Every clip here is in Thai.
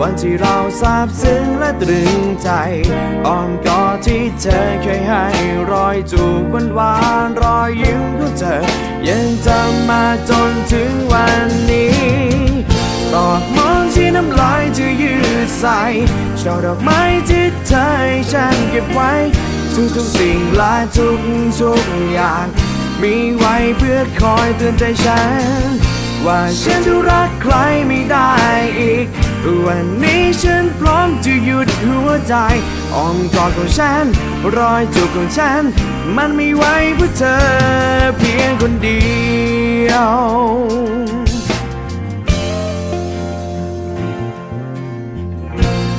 วันที่เราซาบซึ้งและตรึงใจอ้อมกอดที่เธอเคยให้รอยจูบหวานหวานๆรอยยิ้มของเธอ ยังจำมาจนถึงวันนี้ดอกมองที่น้ำลายที่ยืดใส่ช่อดอกไม้ที่เธอให้ฉันเก็บไว้ ทุกทุกๆสิ่งและทุกทุกอย่าง มีไว้เพื่อคอยเตือนใจฉัน ว่าฉันจะรักใครไม่ได้อีก วันนี้ฉันพร้อมจะหยุดหัวใจอ้อมกอดของฉัน รอยจูบของฉัน มันไม่ไหวเพื่อเธอเพียงคนเดียว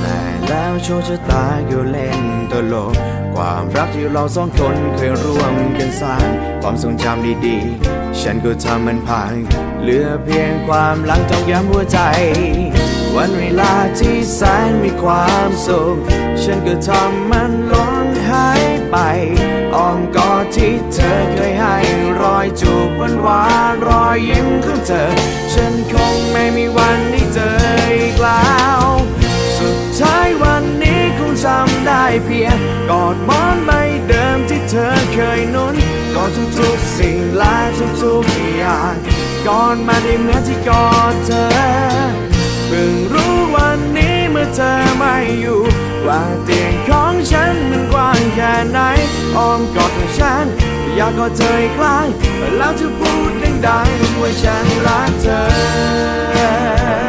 แต่แล้วโชคชะตาก็เล่นตลก ความรักที่เราสองคนเคยร่วมกันสร้าง ความทรงจำดีๆ ฉันก็ทำมันพัง เหลือเพียงความหลังจองย้ำหัวใจ วันเวลาที่แสนมีความสุข ฉันก็ทำมันล้นหายไปอ้อมกอดที่เธอเคยให้รอยจูบหวานหวานรอยยิ้มของเธอ ฉันคงไม่มีวันได้เจออีกแล้ว สุดท้ายวันนี้คงจำได้เพียงกอดมอนใบเดิมที่เธอเคยนุนกอดทุกๆสิ่งและทุกๆอย่างกอดมาได้เหมือนที่กอดเธอ พิ่งรู้วันนี้เมื่อเธอไม่อยู่ ว่าเตียงของฉันมันกว้างแค่ไหนอ้อมกอดของฉัน อยากกอดเธออีกครั้งแล้วจะพูดดังๆว่าฉันรักเธอ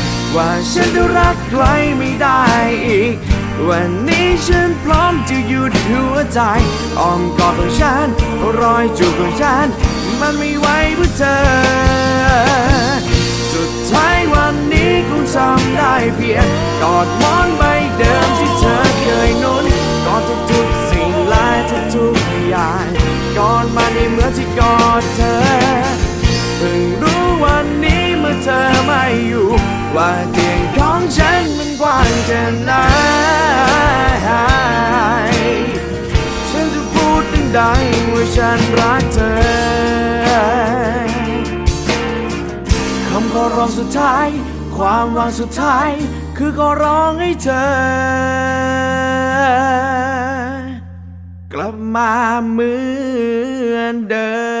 ว่าฉันจะรักใครไม่ได้อีก วันนี้ฉันพร้อมจะหยุดหัวใจอ้อมกอดของฉัน รอยจูบของฉัน มันไม่ไหวเพื่อเธอ สุดท้ายวันนี้คงจำได้เพียงกอดมอนใบเดิมที่เธอเคยนุนกอดทุกๆสิ่งและทุกๆอย่างกอดมาในเหมือนที่กอดเธอ เพิ่งรู้วันนี้เมื่อเธอไม่อยู่ ว่าเตียงของฉันมันกว้างแค่ไหนฉันจะพูดดังๆว่าฉันรักเธอคำขอร้องสุดท้าย ความหวังสุดท้าย คือขอร้องให้เธอ กลับมาเหมือนเดิม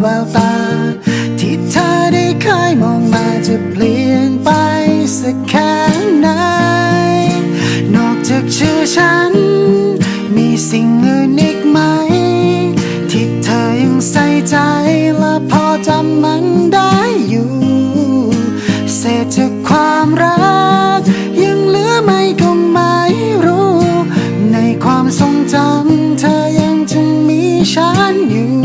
แววตา ที่เธอได้เคยมองมาจะเปลี่ยนไปสักแค่ไหน นอกจากชื่อฉัน มีสิ่งอื่นอีกไหม ที่เธอยังใส่ใจและพอจำมันได้อยู่ เศษจากความรัก ยังเหลือไหม่ก็ไม่รู้ ในความทรงจำเธอยังจะมีฉันอยู่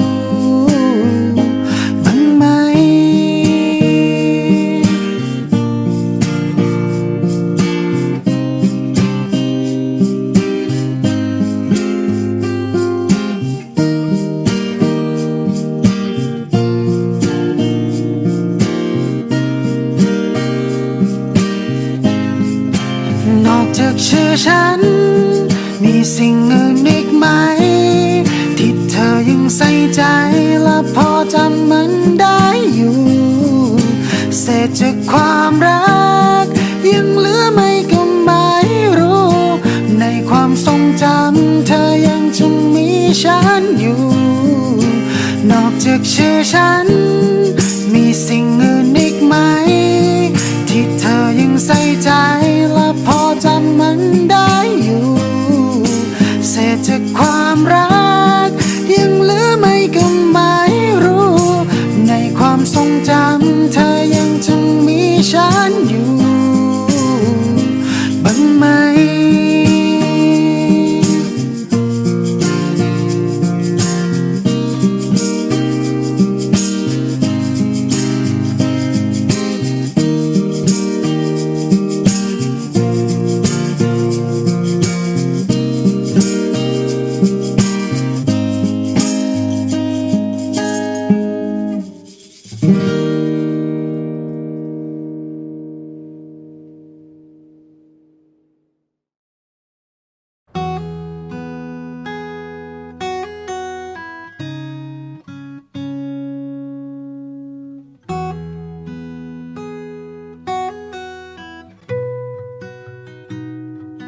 นอก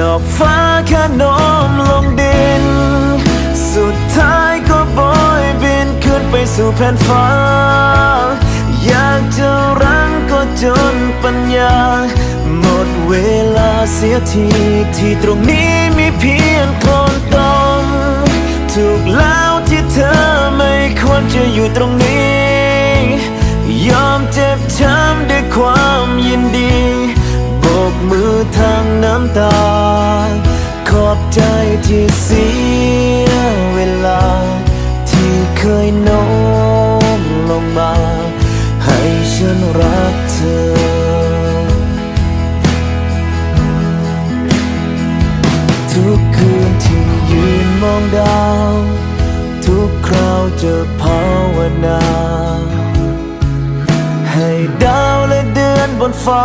ดอกฟ้าแค่โน้มลงดิน สุดท้ายก็บอยบินขึ้นไปสู่แผ่นฟ้า อยากจะรังก็จนปัญญา หมดเวลาเสียทีที่ตรงนี้มีเพียงคนตมถูกแล้วที่เธอไม่ควรจะอยู่ตรงนี้ ยอมเจ็บช้ำด้วยความยินดี มือทางน้ำตา ขอบใจที่เสียเวลา ที่เคยโน้มลงมา ให้ฉันรักเธอ ทุกคืนที่ยืนมองดาว ทุกคราวจะภาวนา ให้ดาวและเดือนบนฟ้า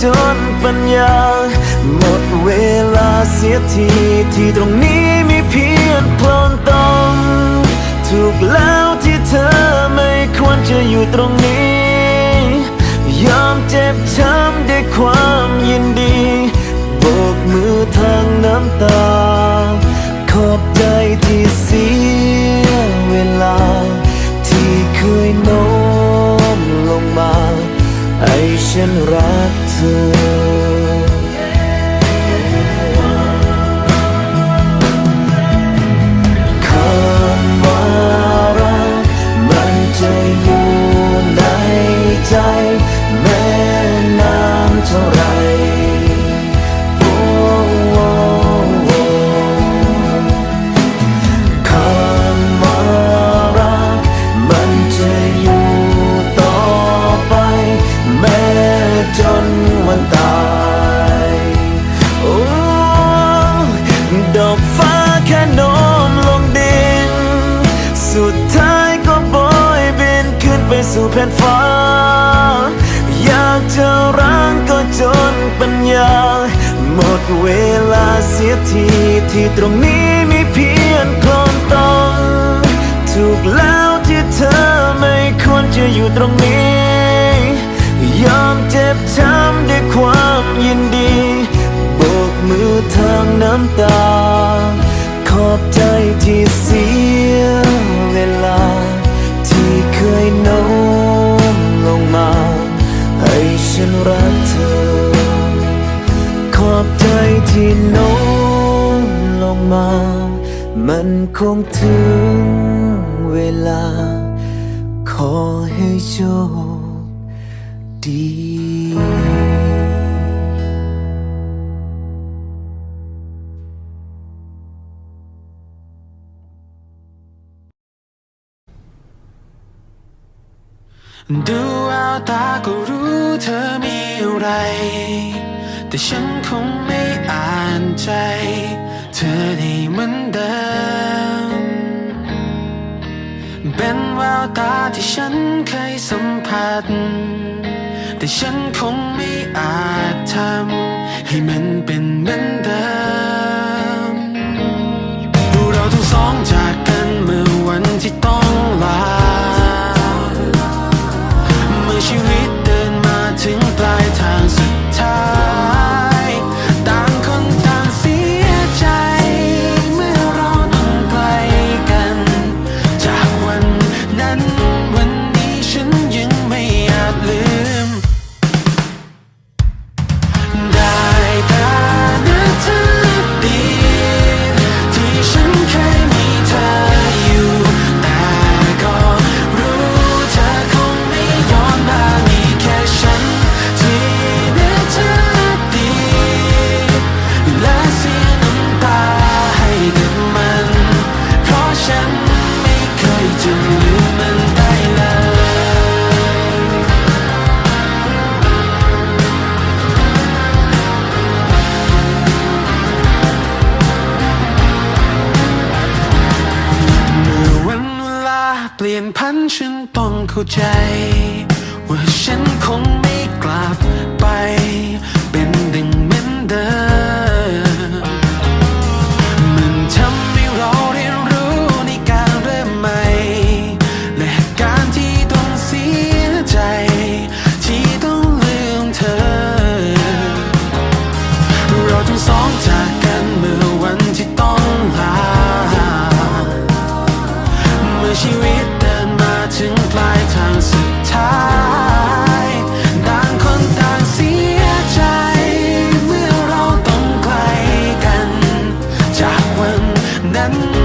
จนปัญญา หมดเวลาเสียทีที่ตรงนี้มีเพียงพลนตอมถูกแล้วที่เธอไม่ควรจะอยู่ตรงนี้ ยอมเจ็บช้ำด้วยความยินดีโบกมือทางน้ำตา แผ่นฟ้า อยากจะรังก็จนปัญญา หมดเวลาเสียทีที่ตรงนี้มีเพียงโคลนตมถูกแล้วที่เธอไม่ควรจะอยู่ตรงนี้ ยอมเจ็บช้ำด้วยความยินดีโบกมือทางน้ำตา งถึงเวลา ขอให้โชคดีดูแววตาก็รู้เธอมีอะไร แต่ฉันคงไม่อ่านใจ เธอได้เหมือนเดิม เป็นแววตาที่ฉันเคยสัมผัส แต่ฉันคงไม่อาจทำให้มันเป็นเหมือนเดิม นั้